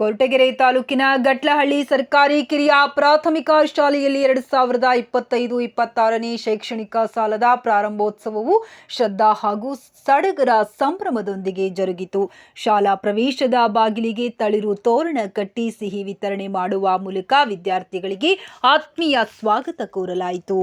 ಕೊರಟಗೆರೆ ತಾಲೂಕಿನ ಗಟ್ಲಹಳ್ಳಿ ಸರ್ಕಾರಿ ಕಿರಿಯ ಪ್ರಾಥಮಿಕ ಶಾಲೆಯಲ್ಲಿ ಎರಡು ಸಾವಿರದ ಇಪ್ಪತ್ತೈದು, ಇಪ್ಪತ್ತಾರನೇ ಶೈಕ್ಷಣಿಕ ಸಾಲದ ಪ್ರಾರಂಭೋತ್ಸವವು ಶ್ರದ್ಧಾ ಹಾಗೂ ಸಡಗರ ಸಂಭ್ರಮದೊಂದಿಗೆ ಜರುಗಿತು. ಶಾಲಾ ಪ್ರವೇಶದ ಬಾಗಿಲಿಗೆ ತಳಿರು ತೋರಣ ಕಟ್ಟಿ ಸಿಹಿ ವಿತರಣೆ ಮಾಡುವ ಮೂಲಕ ವಿದ್ಯಾರ್ಥಿಗಳಿಗೆ ಆತ್ಮೀಯ ಸ್ವಾಗತ ಕೋರಲಾಯಿತು.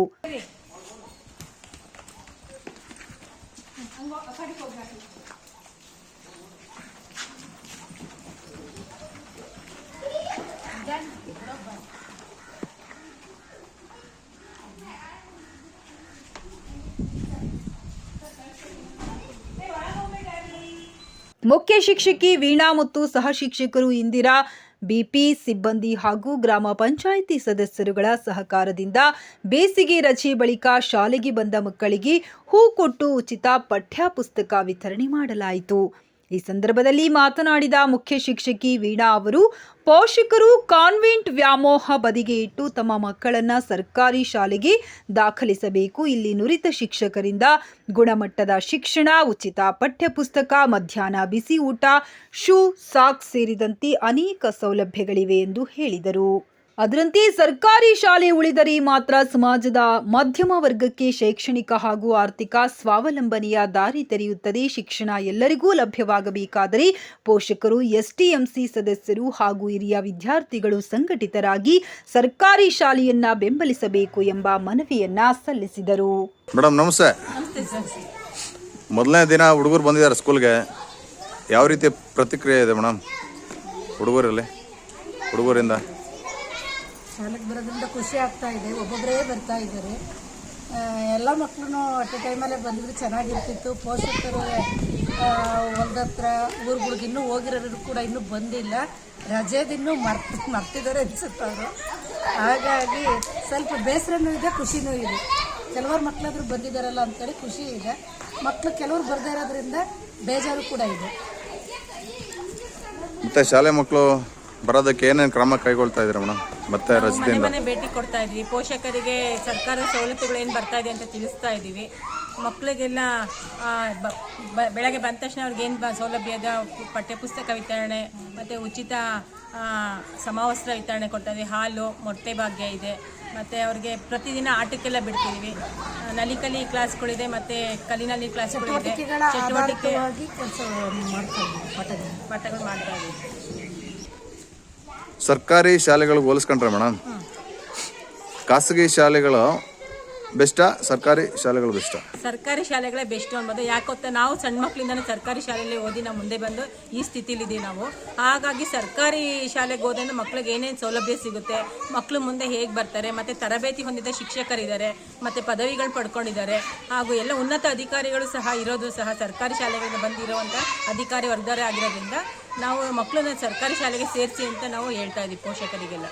ಮುಖ್ಯ ಶಿಕ್ಷಕಿ ವೀಣಾ ಮತ್ತು ಸಹ ಶಿಕ್ಷಕರು ಇಂದಿರಾ, ಬಿಪಿ, ಸಿಬ್ಬಂದಿ ಹಾಗೂ ಗ್ರಾಮ ಪಂಚಾಯಿತಿ ಸದಸ್ಯರುಗಳ ಸಹಕಾರದಿಂದ ಬೇಸಿಗೆ ರಜೆ ಬಳಿಕ ಶಾಲೆಗೆ ಬಂದ ಮಕ್ಕಳಿಗೆ ಹೂ ಕೊಟ್ಟು ಉಚಿತ ಪಠ್ಯ ಪುಸ್ತಕ ವಿತರಣೆ ಮಾಡಲಾಯಿತು. ಈ ಸಂದರ್ಭದಲ್ಲಿ ಮಾತನಾಡಿದ ಮುಖ್ಯ ಶಿಕ್ಷಕಿ ವೀಣಾ ಅವರು, ಪೋಷಕರು ಕಾನ್ವೆಂಟ್ ವ್ಯಾಮೋಹ ಬದಿಗೆ ಇಟ್ಟು ತಮ್ಮ ಮಕ್ಕಳನ್ನ ಸರ್ಕಾರಿ ಶಾಲೆಗೆ ದಾಖಲಿಸಬೇಕು. ಇಲ್ಲಿ ನುರಿತ ಶಿಕ್ಷಕರಿಂದ ಗುಣಮಟ್ಟದ ಶಿಕ್ಷಣ, ಉಚಿತ ಪಠ್ಯಪುಸ್ತಕ, ಮಧ್ಯಾಹ್ನ ಬಿಸಿ ಊಟ, ಶೂ, ಸಾಕ್ಸ್ ಸೇರಿದಂತೆ ಅನೇಕ ಸೌಲಭ್ಯಗಳಿವೆ ಎಂದು ಹೇಳಿದರು. ಅದರಂತೆ ಸರ್ಕಾರಿ ಶಾಲೆ ಉಳಿದರೆ ಮಾತ್ರ ಸಮಾಜದ ಮಧ್ಯಮ ವರ್ಗಕ್ಕೆ ಶೈಕ್ಷಣಿಕ ಹಾಗೂ ಆರ್ಥಿಕ ಸ್ವಾವಲಂಬನೆಯ ದಾರಿ ತೆರೆಯುತ್ತದೆ. ಶಿಕ್ಷಣ ಎಲ್ಲರಿಗೂ ಲಭ್ಯವಾಗಬೇಕಾದರೆ ಪೋಷಕರು ಎಸ್ಟಿಎಂಸಿ ಸದಸ್ಯರು ಹಾಗೂ ಹಿರಿಯ ವಿದ್ಯಾರ್ಥಿಗಳು ಸಂಘಟಿತರಾಗಿ ಸರ್ಕಾರಿ ಶಾಲೆಯನ್ನ ಬೆಂಬಲಿಸಬೇಕು ಎಂಬ ಮನವಿಯನ್ನ ಸಲ್ಲಿಸಿದರು. ಮೇಡಮ್ ನಮಸ್ತೆ. ಮೊದಲನೇ ದಿನ ಹುಡುಗರು ಬಂದಿದ್ದಾರೆ ಸ್ಕೂಲ್ಗೆ. ಯಾವ ರೀತಿ ಪ್ರತಿಕ್ರಿಯೆ ಇದೆ ಮೇಡಮ್ ಹುಡುಗರಲ್ಲಿ, ಹುಡುಗರಿಂದ? ಶಾಲೆಗೆ ಬರೋದ್ರಿಂದ ಖುಷಿ ಆಗ್ತಾ ಇದೆ. ಒಬ್ಬೊಬ್ಬರೇ ಬರ್ತಾ ಇದ್ದಾರೆ. ಎಲ್ಲ ಮಕ್ಕಳು ಅಟ್ ಟೈಮಲ್ಲೇ ಬಂದಿದ್ರು ಚೆನ್ನಾಗಿರ್ತಿತ್ತು. ಪೋಷಕರು ಒಂದತ್ರ ಊರುಗಳಿಗೆ ಇನ್ನೂ ಹೋಗಿರೋರು ಕೂಡ ಇನ್ನೂ ಬಂದಿಲ್ಲ. ರಜೆದಿನ್ನೂ ಮರ್ತು, ಮರ್ತಿದ್ದಾರೆ ಅನ್ಸುತ್ತೆ ಅವರು. ಹಾಗಾಗಿ ಸ್ವಲ್ಪ ಬೇಸರನೂ ಇದೆ, ಖುಷಿನೂ ಇದೆ. ಕೆಲವರು ಮಕ್ಕಳಾದರೂ ಬಂದಿದ್ದಾರಲ್ಲ ಅಂತೇಳಿ ಖುಷಿ ಇದೆ. ಮಕ್ಕಳು ಕೆಲವರು ಬರದೇ ಇರೋದ್ರಿಂದ ಬೇಜಾರು ಕೂಡ ಇದೆ. ಮತ್ತೆ ಶಾಲೆ ಮಕ್ಕಳು ಬರೋದಕ್ಕೆ ಏನೇನು ಕ್ರಮ ಕೈಗೊಳ್ತಾ ಇದ್ದೀರಾ ಮೇಡಮ್? ಮತ್ತೆ ಮನೆ ಮನೆ ಭೇಟಿ ಕೊಡ್ತಾ ಇದ್ವಿ. ಪೋಷಕರಿಗೆ ಸರ್ಕಾರ ಸವಲತ್ತುಗಳು ಏನು ಬರ್ತಾ ಇದೆ ಅಂತ ತಿಳಿಸ್ತಾ ಇದ್ದೀವಿ. ಮಕ್ಕಳಿಗೆಲ್ಲ ಆ, ಬ- ಬ- ಬೆಳಗ್ಗೆ ಬಂದ ತಕ್ಷಣ ಅವ್ರಿಗೆ ಏನು ಸೌಲಭ್ಯ ಇದೆ? ಪಠ್ಯಪುಸ್ತಕ ವಿತರಣೆ ಮತ್ತು ಉಚಿತ ಆ, ಸಮವಸ್ತ್ರ ವಿತರಣೆ ಕೊಡ್ತಾ ಇದ್ದೀವಿ ಹಾಲು ಮೊಟ್ಟೆ ಭಾಗ್ಯ ಇದೆ. ಮತ್ತು ಅವ್ರಿಗೆ ಪ್ರತಿದಿನ ಆಟಕ್ಕೆಲ್ಲ ಬಿಡ್ತಿದ್ದೀವಿ ಆ, ನಲಿಕಲಿ ಕ್ಲಾಸ್ಗಳಿದೆ ಮತ್ತು ಕಲಿನಲ್ಲಿ ಕ್ಲಾಸ್ಗಳಿದೆ. ಚಟುವಟಿಕೆ ಕೆಲಸ ಮಾಡ್ತಾ ಇದ್ದೀವಿ ಪಾಠಗಳು ಪಾಠಗಳು ಮಾಡ್ತಾ ಇದ್ದೀವಿ. ಸರ್ಕಾರಿ ಶಾಲೆಗಳಿಗೆ ಹೋಲಿಸ್ಕೊಂಡ್ರೆ ಮೇಡಮ್. ಖಾಸಗಿ ಶಾಲೆಗಳು ಬೆಸ್ಟಾ ಸರ್ಕಾರಿ ಶಾಲೆಗಳು ಬೆಸ್ಟ್ ಸರ್ಕಾರಿ ಶಾಲೆಗಳೇ ಬೆಸ್ಟ್ ಅನ್ಬೋದು ಯಾಕೊತ್ತ, ನಾವು ಸಣ್ಣ ಮಕ್ಕಳಿಂದನೇ ಸರ್ಕಾರಿ ಶಾಲೆಯಲ್ಲಿ ಓದಿ ನಾವು ಮುಂದೆ ಬಂದು ಈ ಸ್ಥಿತಿಲಿದ್ದೀವಿ ನಾವು. ಹಾಗಾಗಿ ಸರ್ಕಾರಿ ಶಾಲೆಗೆ ಹೋದ್ರೆ ಮಕ್ಳಿಗೆ ಏನೇನು ಸೌಲಭ್ಯ ಸಿಗುತ್ತೆ ಮಕ್ಕಳು ಮುಂದೆ ಹೇಗೆ ಬರ್ತಾರೆ, ಮತ್ತು ತರಬೇತಿ ಹೊಂದಿದ ಶಿಕ್ಷಕರಿದ್ದಾರೆ, ಮತ್ತು ಪದವಿಗಳು ಪಡ್ಕೊಂಡಿದ್ದಾರೆ, ಹಾಗೂ ಎಲ್ಲ ಉನ್ನತ ಅಧಿಕಾರಿಗಳು ಸಹ ಇರೋದು ಸಹ ಸರ್ಕಾರಿ ಶಾಲೆಗಳಿಂದ ಬಂದಿರುವಂಥ ಅಧಿಕಾರಿ ವರ್ಗದವರೇ ಆಗಿರೋದ್ರಿಂದ ನಾವು ಮಕ್ಕಳನ್ನ ಸರ್ಕಾರಿ ಶಾಲೆಗೆ ಸೇರಿಸಿ ಅಂತ ನಾವು ಹೇಳ್ತಾ ಇದ್ದೀವಿ ಪೋಷಕರಿಗೆಲ್ಲ.